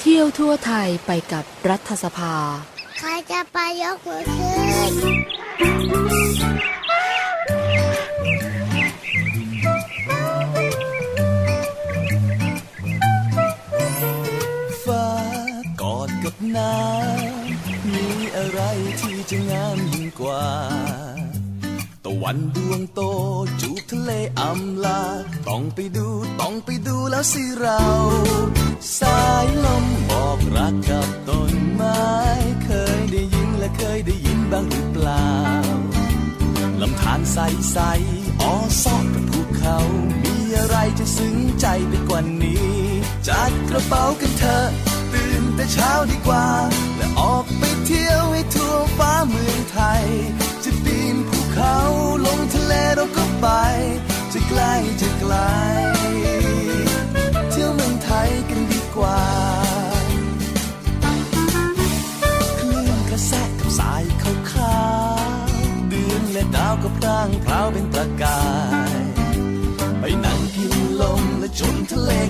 เที่ยวทั่วไทยไปกับรัฐสภา ใครจะไปยกมือขึ้น ฟ้ากอดกับน้ำมีอะไรที่จะงามยิ่งกว่าตะ วันดวงโตจูบทะเลอำลา ต้องไปดูต้องไปดูแล้วสิเรา สายลมบอกรักกับต้นไม้ เคยได้ยินและเคยได้ยินบ้างหรือเปล่าลำธารใสใสๆอ้อซอกกับภูเขา มีอะไรจะซึ้งใจไปกว่านี้ จัดกระเป๋ากันเถอะตื่นแต่เช้าดีกว่า และออกไปเที่ยว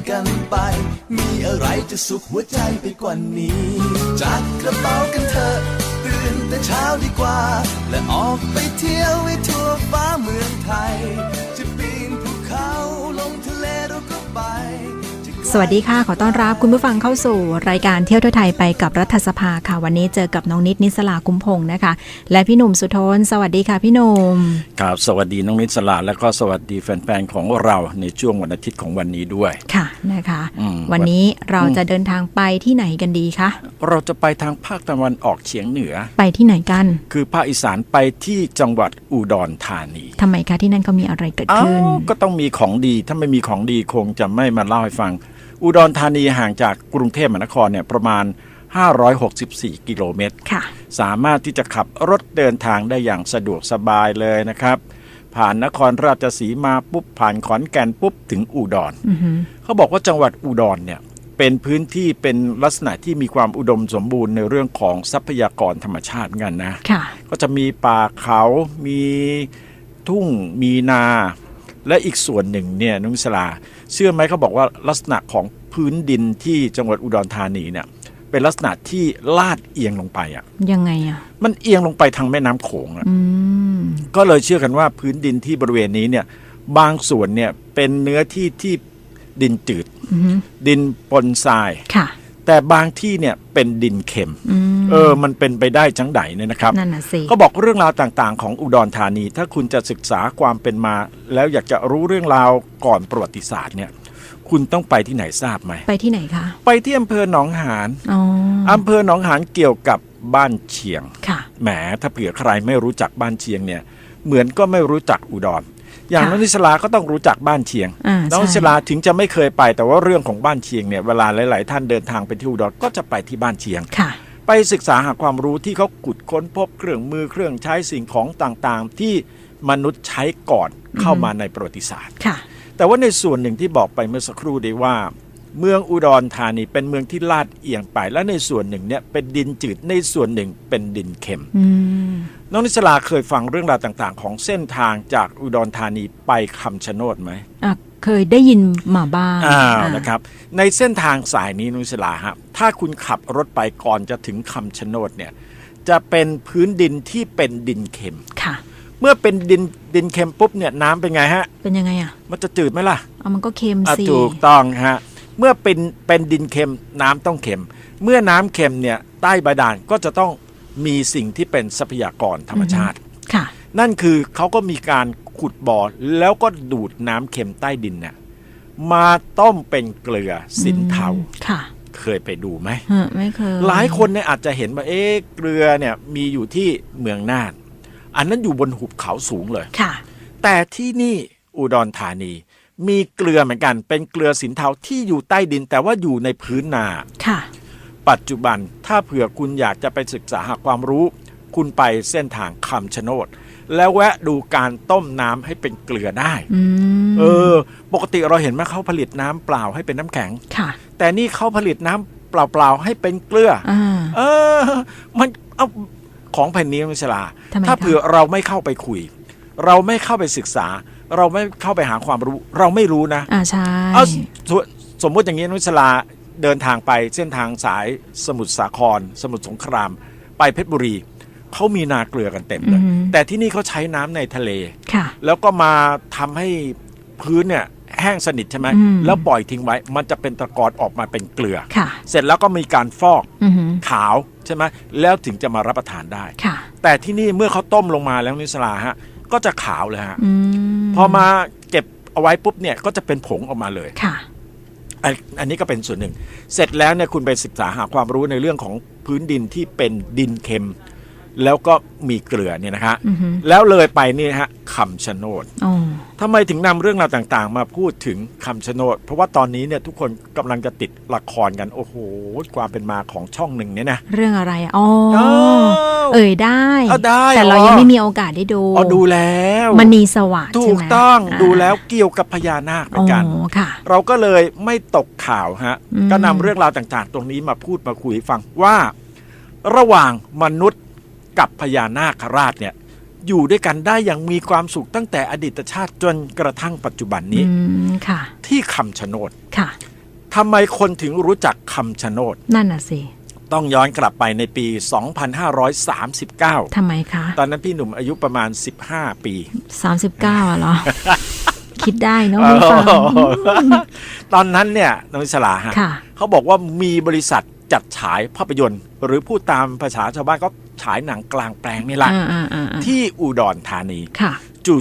กันไป มีอะไรจะสุขหัวใจไปกว่านี้ จัดกระเป๋ากันเถอะตื่นแต่เช้าดีกว่า และออกไปเที่ยวให้ทั่วฟ้าเมืองไทย สวัสดีค่ะ ขอต้อนรับคุณผู้ฟังเข้าสู่ รายการเที่ยวทั่วไทยไปกับรัฐสภาค่ะ วันนี้เจอกับน้องนิดนิสลาคุ้มพงศ์นะคะ และพี่หนุ่มสุทนสวัสดีค่ะพี่หนุ่มครับสวัสดีน้องนิสลาและก็สวัสดีแฟนๆของเราในช่วงวันอาทิตย์ของวันนี้ด้วยค่ะนะคะอืมวันนี้เราจะเดินทางไปที่ไหนกันดีคะเราจะไปทางภาคตะวันออกเฉียงเหนือไปที่ไหนกัน คือภาคอีสานไปที่จังหวัดอุดรธานีทำไมคะที่นั่นเขามีอะไรเกิดอ้าขึ้นวก็ต้องมีของดีถ้าไม่มีของดีคงจะไม่มาเล่าให้ฟัง อุดรธานีห่างจากกรุงเทพมหานครเนี่ยประมาณ 564 กิโลเมตรค่ะสามารถที่จะขับรถเดินทางได้อย่างสะดวกสบายเลยนะครับ ผ่านนครราชสีมาปุ๊บ ผ่านขอนแก่นปุ๊บถึงอุดรอือหือเขาบอกว่าจังหวัดอุดรเนี่ยเป็นพื้นที่เป็นลักษณะที่มีความอุดมสมบูรณ์ในเรื่องของทรัพยากรธรรมชาติเหมือนกันนะค่ะก็จะมีป่าเขา มีทุ่ง มีนา และอีกส่วนหนึ่งเนี่ยนุ้งสลา เชื่อไหมเขาบอกว่าลักษณะของพื้นดินที่จังหวัดอุดรธานีเนี่ย เป็นลักษณะที่ลาดเอียงลงไปอะ ยังไงอะ มันเอียงลงไปทางแม่น้ำโขงอะอืมก็เลยเชื่อกันว่าพื้นดินที่บริเวณนี้เนี่ย บางส่วนเนี่ยเป็นเนื้อที่ที่ดินจืดอือหือดินปนทรายค่ะ แต่บางที่เนี่ยเป็นดินเค็มอืมเออ มันเป็นไปได้จังไดเนี่ยนะครับ นั่นน่ะสิก็บอกเรื่องราวต่างๆ ของอุดรธานี ถ้าคุณจะศึกษาความเป็นมา แล้วอยากจะรู้เรื่องราวก่อนประวัติศาสตร์เนี่ย คุณต้องไปที่ไหนทราบไหม ไปที่ไหนคะ ไปที่อำเภอหนองหานอ๋ออำเภอหนองหานเกี่ยวกับบ้านเชียง ค่ะ แหม ถ้าเผื่อใครไม่รู้จักบ้านเชียงเนี่ย เหมือนก็ไม่รู้จักอุดร อย่างค่ะน้องนิสลาก็ต้องรู้จักบ้านเชียงอ่าน้องใช่นิสลาถึงจะไม่เคยไป แต่ว่าเรื่องของบ้านเชียงเนี่ยเวลาหลาย ๆ ท่านเดินทางไปที่อุดรก็จะไปที่บ้านเชียงค่ะไปศึกษาหาความรู้ที่เขาขุดค้นพบเครื่องมือเครื่องใช้สิ่งของต่าง ๆ ที่มนุษย์ใช้ก่อนเข้ามาในประวัติศาสตร์ค่ะแต่ว่าในส่วนหนึ่งที่บอกไปเมื่อสักครู่ได้ว่า เมืองอุดรธานีเป็นเมืองที่ลาดเอียงไป และในส่วนหนึ่งเนี่ยเป็นดินจืดในส่วนหนึ่งเป็นดินเค็มอืมน้องนิสลาเคยฟังเรื่องราวต่าง ๆ ของเส้นทางจากอุดรธานีไปคำชะโนดไหมอะเคยได้ยินมาบ้างอ้าวอ่านะครับ ในเส้นทางสายนี้น้องนิสลาฮะถ้าคุณขับรถไปก่อนจะถึงคำชะโนดเนี่ยจะเป็นพื้นดินที่เป็นดินเค็มค่ะ เมื่อเป็นดินดินเค็มปุ๊บเนี่ยน้ำเป็นไงฮะ เป็นยังไงอะ มันจะจืดไหมล่ะเอามันก็เค็มอะสิถูกต้องฮะ เมื่อเป็นเป็นดินเค็มน้ำต้องเค็ม เมื่อน้ำเค็มเนี่ยใต้บาดาลก็จะต้องมีสิ่งที่เป็นทรัพยากรธรรมชาติค่ะ นั่นคือเขาก็มีการขุดบ่อแล้วก็ดูดน้ำเค็มใต้ดินเนี่ยมาต้มเป็นเกลือสินเทาค่ะเคยไปดูไหมเออไม่เคย หลายคนเนี่ยอาจจะเห็นว่าเอ๊ะเกลือเนี่ยมีอยู่ที่เมืองน่าน อันนั้นอยู่บนหุบเขาสูงเลยค่ะ แต่ที่นี่อุดรธานี มีเกลือเหมือนกัน เป็นเกลือสินเทาที่อยู่ใต้ดินแต่ว่าอยู่ในพื้นนา ค่ะ ปัจจุบันถ้าเผื่อคุณอยากจะไปศึกษาหาความรู้ คุณไปเส้นทางคำชะโนด แล้วแวะดูการต้มน้ำให้เป็นเกลือได้ อืมเออ ปกติเราเห็นไหมเขาผลิตน้ำเปล่าให้เป็นน้ำแข็ง ค่ะแต่นี่เขาผลิตน้ำเปล่าๆให้เป็นเกลือ อ่า เออ มันเอาของแผ่นนี้มันฉลาดทำไมถ้าคะ เผื่อเราไม่เข้าไปคุย เราไม่เข้าไปศึกษา เราไม่เข้าไปหาความรู้ เราไม่รู้นะอ่าใช่เอาสสมมติอย่างนี้นุสลาเดินทางไปเส้นทางสายสมุทรสาคร สมุทรสงคราม ไปเพชรบุรีเขามีนาเกลือกันเต็มเลยอือฮึแต่ที่นี่เขาใช้น้ำในทะเลค่ะ แล้วก็มาทำให้พื้นเนี่ยแห้งสนิทใช่ไหมอืมแล้วปล่อยทิ้งไว้ มันจะเป็นตะกอนออกมาเป็นเกลือค่ะเสร็จแล้วก็มีการฟอกอือหือขาวใช่ไหมแล้วถึงจะมารับประทานได้ค่ะแต่ที่นี่เมื่อเขาต้มลงมาแล้วนิสลาฮะ ก็จะขาวเลยฮะอืม พอมาเก็บเอาไว้ปุ๊บเนี่ยก็จะเป็นผงออกมาเลยค่ะอันอันนี้ก็เป็นส่วนหนึ่ง เสร็จแล้วเนี่ยคุณไปศึกษาหาความรู้ในเรื่องของพื้นดินที่เป็นดินเค็ม แล้วก็มีเกลือเนี่ยนะฮะอือหือแล้วเลยไปนี่ฮะคำชะโนดอ๋อทำไมถึงนำเรื่องราวต่างๆ มาพูดถึงคำชะโนด เพราะว่าตอนนี้เนี่ยทุกคนกำลังจะติดละครกัน โอ้โหความเป็นมาของช่องหนึ่งเนี่ยนะ เรื่องอะไรอะอ๋ออ้าวเอ่ยได้เอาได้แต่เราอ๋อยังไม่มีโอกาสได้ดูอ๋อดูแล้วมันนีสวัสดิ์ถูใช่กไหมต้องาดูแล้วเกี่ยวกับพญานาคเหมือนกันอ๋อค่ะเราก็เลยไม่ตกข่าวฮะอืมก็นำเรื่องราวต่างๆ ตรงนี้มาพูดมาคุยให้ฟังว่า ระหว่างมนุษย์ กับพญานาคราชเนี่ยอยู่ด้วยกันได้อย่างมีความสุขตั้งแต่อดีตชาติจนกระทั่งปัจจุบันนี้อืมค่ะที่คำชะโนดค่ะทำไมคนถึงรู้จักคำชะโนดนั่นน่ะสิต้องย้อนกลับไปในปี 2539 ทำไมคะ ตอนนั้นพี่หนุ่มอายุประมาณ 15 ปีสามสิบเก้าอะเหรอ คิดได้เนอะคุณฟังตอนนั้นเนี่ยน้องอิสลาฮะค่ะเขาบอกว่ามีบริษัท จัดฉายภาพยนตร์ หรือพูดตามภาษาชาวบ้านก็ฉายหนังกลางแปลงนี่แหละอ่าอ่าอ่าอ่าที่อุดรธานีค่ะ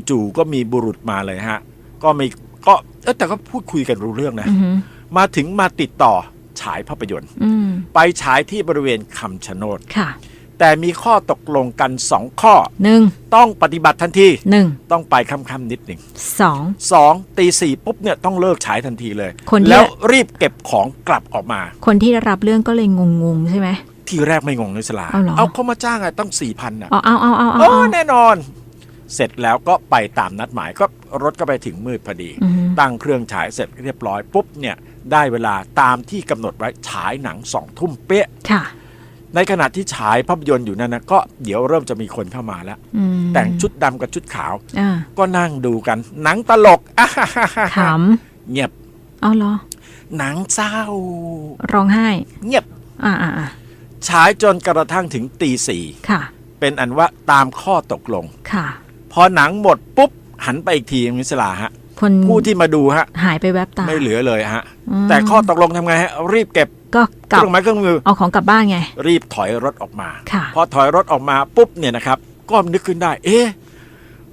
จู่ๆก็มีบุรุษมาเลยฮะ ก็มีก็เอ้ยแต่ก็พูดคุยกันรู้เรื่องนะอือหือมาถึงมาติดต่อฉายภาพยนตร์อืมไปฉายที่บริเวณคำชะโนดค่ะ แต่มีข้อตกลงกันสองข้อ หนึ่งต้องปฏิบัติทันที หนึ่งต้องไปค่ำๆนิดหนึ่งสอง สองตีสี่ปุ๊บเนี่ยต้องเลิกฉายทันทีเลย คนที่ แล้วรีบเก็บของกลับออกมา คนที่ได้รับเรื่องก็เลยงงๆใช่ไหม ทีแรกไม่งงเลยสลาเอาเหรอเอาเขามาจ้างอะต้องสี่พันอะเอาเอาเอาเอาเอาโอ้เอา แน่นอน เสร็จแล้วก็ไปตามนัดหมายก็รถก็ไปถึงมืดพอดี อือหือตั้งเครื่องฉายเสร็จเรียบร้อยปุ๊บเนี่ย ได้เวลาตามที่กำหนดไว้ฉายหนังสองทุ่มเป๊ะ ค่ะ ในขณะที่ฉายภาพยนตร์อยู่นั่นนะก็เดี๋ยวเริ่มจะมีคนเข้ามาแล้วอืมแต่งชุดดำกับชุดขาวอ่าก็นั่งดูกัน หนังตลกอ่าฮ่าฮ่าฮ่าขเงียบำเอาเหรอ หนังเศร้า ร้องไห้ เงียบ อ่าอ่าอ่าฉายจนกระทั่งถึงตีสี่ค่ะเป็นอันว่าตามข้อตกลงค่ะ พอหนังหมดปุ๊บ หันไปอีกทีมิสลาฮะคนผู้ที่มาดูฮะ หายไปแวบตา ไม่เหลือเลยฮะอืมแต่ข้อตกลงทำไงฮะ รีบเก็บ ก็กเคลับรื่องไม้เครื่องมือเอาของกลับบ้านไง รีบถอยรถออกมา ค่ะ พอถอยรถออกมาปุ๊บเนี่ยนะครับ ก็นึกขึ้นได้ เอ๊ะ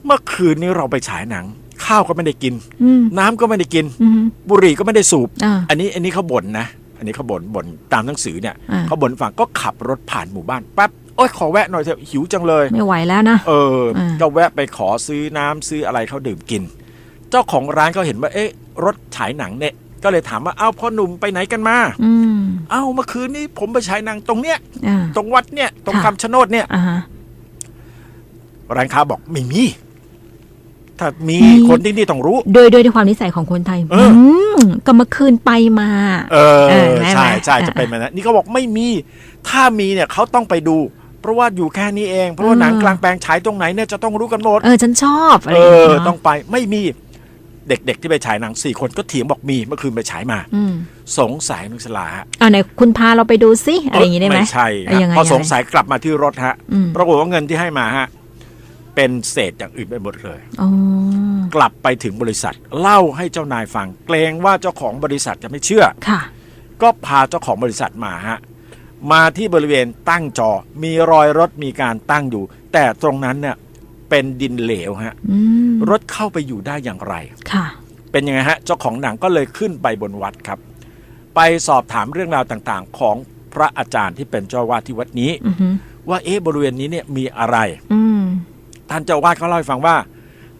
เมื่อคืนนี้เราไปฉายหนัง ข้าวก็ไม่ได้กิน อืมน้ำก็ไม่ได้กิน อืม บุหรี่ก็ไม่ได้สูบ อ่าอันนี้อันนี้เขาบ่นนะ อันนี้เขาบ่นบ่นตามหนังสือเนี่ยอ่า เขาบ่นฟังก็ขับรถผ่านหมู่บ้านแป๊บโอ๊ยขอแวะหน่อยเถอะหิวจังเลย ไม่ไหวแล้วนะ เอออา ก็แวะไปขอซื้อน้ำซื้ออะไรเขาดื่มกิน เจ้าของร้านก็เห็นว่าเอ๊ะรถฉายหนังเนี่ย ก็เลยถามว่าเอ้าพ่อหนุ่มไปไหนกันมาอืมเอ้าเมื่อคืนนี้ผมไปฉายหนังตรงเนี้ยอ่าตรงวัดเนี่ย ตรงค่ะคำชะโนดเนี่ยอ่าฮะร้านค้าบอกไม่มีถ้ามีมีคนที่นี่ต้องรู้ โดยโดยด้วยความนิสัยของคนไทยเอออืมก็เมาคืนไปมา เออเออได้ไหมใช่ใช่อ่าจะเป็นแบบนั้นนี่เขาบอกไม่มี ถ้ามีเนี่ยเขาต้องไปดู เพราะว่าอยู่แค่นี้เอง เพราะว่าหนังอืมกลางแปลงฉายตรงไหนเนี่ยจะต้องรู้กันหมด เออฉันชอบอะไรเออย่างอเงี้ยต้องไปไม่มี เด็ก ๆ ที่ไปฉายหนังสี่คนก็เถียงบอกมีเมื่อคืนไปฉายมาอืมสงสัยนุสลาฮะเอาไหนคุณพาเราไปดูซิอะไรอย่างงี้ได้ไหมไม่ใช่เออฮะยังไงพอยังไงสงสัยกลับมาที่รถฮะอืมปรากฏว่าเงินที่ให้มาฮะเป็นเศษอย่างอื่นไปหมดเลยอ๋อกลับไปถึงบริษัท เล่าให้เจ้านายฟัง เกรงว่าเจ้าของบริษัทจะไม่เชื่อค่ะ ก็พาเจ้าของบริษัทมาฮะมาที่บริเวณตั้งจอ มีรอยรถมีการตั้งอยู่ แต่ตรงนั้นเนี่ย เป็นดินเหลวฮะอืมรถเข้าไปอยู่ได้อย่างไรค่ะ เป็นยังไงฮะเจ้าของหนังก็เลยขึ้นไปบนวัดครับ ไปสอบถามเรื่องราวต่างๆ ของพระอาจารย์ที่เป็นเจ้าวาดที่วัดนี้อือฮึว่าเอ๊ะบริเวณนี้เนี่ยมีอะไรอืมท่านเจ้าวาดเขาเล่าให้ฟังว่า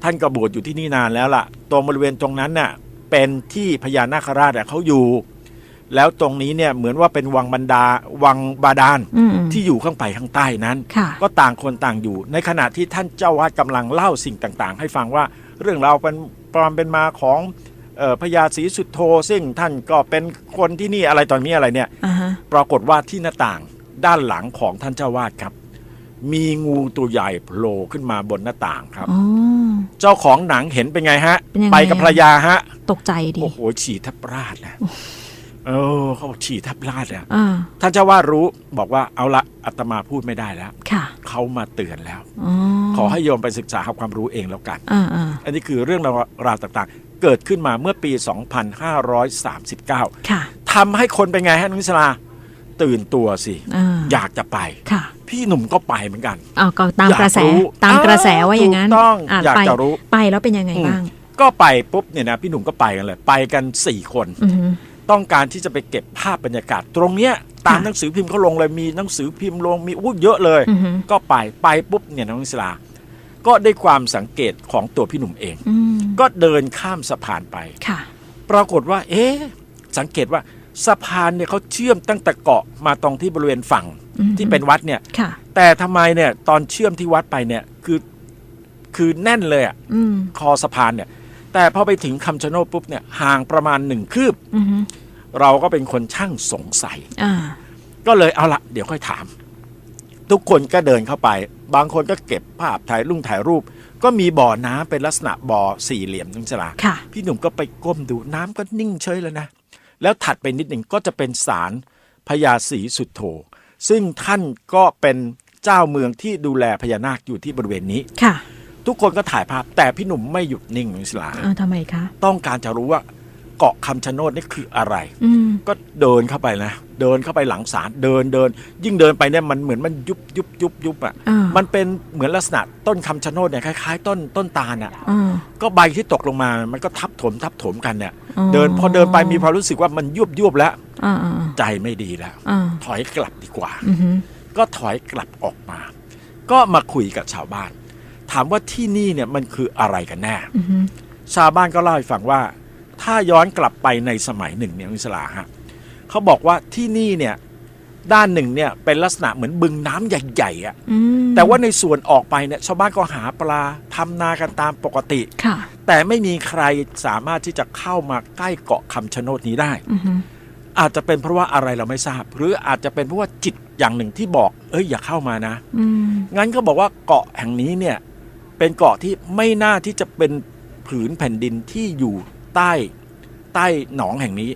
ท่านก็บวชอยู่ที่นี่นานแล้วล่ะตรงบริเวณตรงนั้นน่ะ เป็นที่พญานาคราชอะเขาอยู่ แล้วตรงนี้เนี่ยเหมือนว่าเป็นวังบันดาวังบาดาลอืมที่อยู่ข้างไปข้างใต้นั้นค่ะก็ต่างคนต่างอยู่ ในขณะที่ท่านเจ้าวาดกำลังเล่าสิ่งต่างๆ ให้ฟังว่าเรื่องราวเป็นความเป็นมาของเอ่อพญาศรีสุดโทซึ่งท่านก็เป็นคนที่นี่อะไรตอนนี้อะไรเนี่ยอ่าฮะปรากฏว่าที่หน้าต่างด้านหลังของท่านเจ้าวาดครับ มีงูตัวใหญ่โผล่ขึ้นมาบนหน้าต่างครับอ๋อเจ้าของหนังเห็นเป็นไงฮะเป็นยังไงไปกับภรรยาฮะ ตกใจดิโอ้โหฉี่แทับราดนะ เออเขาบอกฉี่แทับลาดเนี่ยอ่าท่านเจ้าวาดรู้บอกว่าเอาละอาตมาพูดไม่ได้แล้วค่ะเขามาเตือนแล้ว อ๋อขอให้โยมไปศึกษาหาความรู้เองแล้วกัน อ่าอ่าอันนี้คือเรื่องราวต่างๆ เกิดขึ้นมาเมื่อปี 2539 ค่ะทำให้คนเป็นไงฮะนุ้ยสลาตื่นตัวสิ อ่าอยากจะไป ค่ะพี่หนุ่มก็ไปเหมือนกันอ้าวก็ตามอยากกระแสรู้ตามกระแสว่าอย่างนั้นถูกต้องะอยากไปจะรู้ ไปแล้วเป็นยังไงบ้าง ก็ไปปุ๊บเนี่ยนะพี่หนุ่มก็ไปกันเลย ไปกัน 4 คน อือหือ ต้องการที่จะไปเก็บภาพบรรยากาศ ตรงเนี้ยตามค่ะหนังสือพิมพ์เขาลงเลยมีหนังสือพิมพ์ลงมีอู้เยอะเลยอือหือก็ไปไปปุ๊บเนี่ยน้องนิสลาก็ได้ความสังเกตของตัวพี่หนุ่มเองอืมก็เดินข้ามสะพานไปค่ะปรากฏว่า เอ๊ะสังเกตว่าสะพานเนี่ยเขาเชื่อมตั้งแต่เกาะมาตรงที่บริเวณฝั่งอือหือที่เป็นวัดเนี่ยค่ะแต่ทำไมเนี่ยตอนเชื่อมที่วัดไปเนี่ยคือคือแน่นเลยอะอืมคอสะพานเนี่ย แต่พอไปถึงคำชะโนดปุ๊บเนี่ยห่างประมาณหนึ่งคืบ อือหือเราก็เป็นคนช่างสงสัย อ่า ก็เลยเอาละเดี๋ยวค่อยถาม ทุกคนก็เดินเข้าไป บางคนก็เก็บภาพถ่ายรุ่งถ่ายรูป ก็มีบ่อน้ำเป็นลักษณะบ่อสี่เหลี่ยมนึงสลาค่ะ พี่หนุ่มก็ไปก้มดูน้ำก็นิ่งเฉยแล้วนะ แล้วถัดไปนิดหนึ่งก็จะเป็นศาลพญาศรีสุดโธซึ่งท่านก็เป็นเจ้าเมืองที่ดูแลพญานาคอยู่ที่บริเวณนี้ ค่ะ ทุกคนก็ถ่ายภาพแต่พี่หนุ่มไม่หยุดนิ่งนึงสลาอ่าทำไมคะ ต้องการจะรู้ว่าเกาะคำชะโนดนี่คืออะไร อืม ก็เดินเข้าไปนะ เดินเข้าไปหลังศาลเดินเดิน ยิ่งเดินไปเนี่ยมันเหมือนมันยุบยุบยุบยุบอะอ่ามันเป็นเหมือนลักษณะต้นคำชะโนดเนี่ยคล้ายๆ ต้นต้นตาลอะอ่าก็ใบที่ตกลงมา มันก็ทับถมทับถมกันเนี่ย อ๋อ เดินพอเดินไปมีความรู้สึกว่ามันยุบยุบแล้ว อ่าอ่าใจไม่ดีแล้ว อ่าถอยกลับดีกว่า อือหือก็ถอยกลับออกมา ก็มาคุยกับชาวบ้าน ถามว่าที่นี่เนี่ยมันคืออะไรกันแน่อือหือชาวบ้านก็เล่าให้ฟังว่า ถ้าย้อนกลับไปในสมัยหนึ่งเนี่ยอิสลาฮะเขาบอกว่าที่นี่เนี่ยด้านหนึ่งเนี่ยเป็นลักษณะเหมือนบึงน้ำใหญ่ๆอะ่ะอืมแต่ว่าในส่วนออกไปเนี่ยชาวบ้านก็หาปลาทำนากันตามปกติค่ะ แต่ไม่มีใครสามารถที่จะเข้ามาใกล้เกาะคำชะโนดนี้ได้อือหืออาจจะเป็นเพราะว่าอะไรเราไม่ทราบ หรืออาจจะเป็นเพราะว่าจิตอย่างหนึ่งที่บอก เอ้ยอย่าเข้ามานะอืมงั้นก็บอกว่าเกาะแห่งนี้เนี่ย เป็นเกาะที่ไม่น่าที่จะเป็นผืนแผ่นดินที่อยู่ใต้ใต้หนองแห่งนี้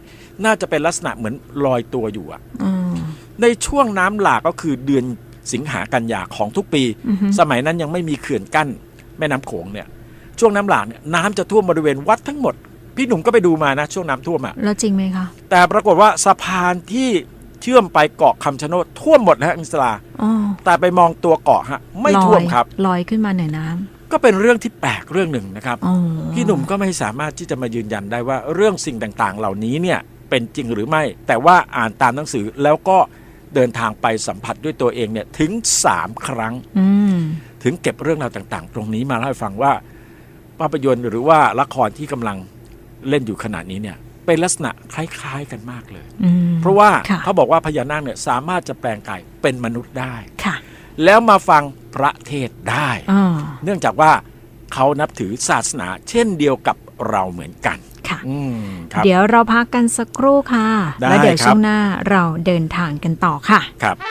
น่าจะเป็นลักษณะเหมือนลอยตัวอยู่อะอ่าในช่วงน้ำหลากก็คือเดือนสิงหากันยาของทุกปีอือหือสมัยนั้นยังไม่มีเขื่อนกั้น แม่น้ำโขงเนี่ย ช่วงน้ำหลากเนี่ยน้ำจะท่วมบริเวณวัดทั้งหมด พี่หนุ่มก็ไปดูมานะ ช่วงน้ำท่วมอะแล้วจริงไหมคะ แต่ปรากฏว่าสะพานที่ เชื่อมไปเกาะคำชะโนดท่วมหมดนะฮะอิสลาอ๋อแต่ไปมองตัวเกาะฮะ ไม่ท่วมลอยครับลอยขึ้นมาเหนือน้ก็เป็นเรื่องที่แปลกเรื่องหนึ่งนะครับำอ๋อพี่หนุ่มก็ไม่สามารถที่จะมายืนยันได้ว่าเรื่องสิ่งต่างๆ เหล่านี้เนี่ยเป็นจริงหรือไม่ แต่ว่าอ่านตามหนังสือแล้วก็เดินทางไปสัมผัสด้วยตัวเองเนี่ยถึง3ครั้งอืมถึงเก็บเรื่องราวต่าง ๆ ตรงนี้มาเล่าให้ฟังว่าภาพยนตร์หรือว่าละครที่กำลังเล่นอยู่ขณะนี้เนี่ย เป็นลักษณะคล้ายๆกันมากเลยอืมเพราะว่าค่ะเขาบอกว่าพญานาคเนี่ยสามารถจะแปลงกายเป็นมนุษย์ได้ค่ะแล้วมาฟังพระเทศน์ได้อ๋อเนื่องจากว่าเขานับถือศาสนาเช่นเดียวกับเราเหมือนกันค่ะอืมครับเดี๋ยวเราพักกันสักครู่ค่ะได้แล้วเดี๋ยวครับช่วงหน้าเราเดินทางกันต่อค่ะครับ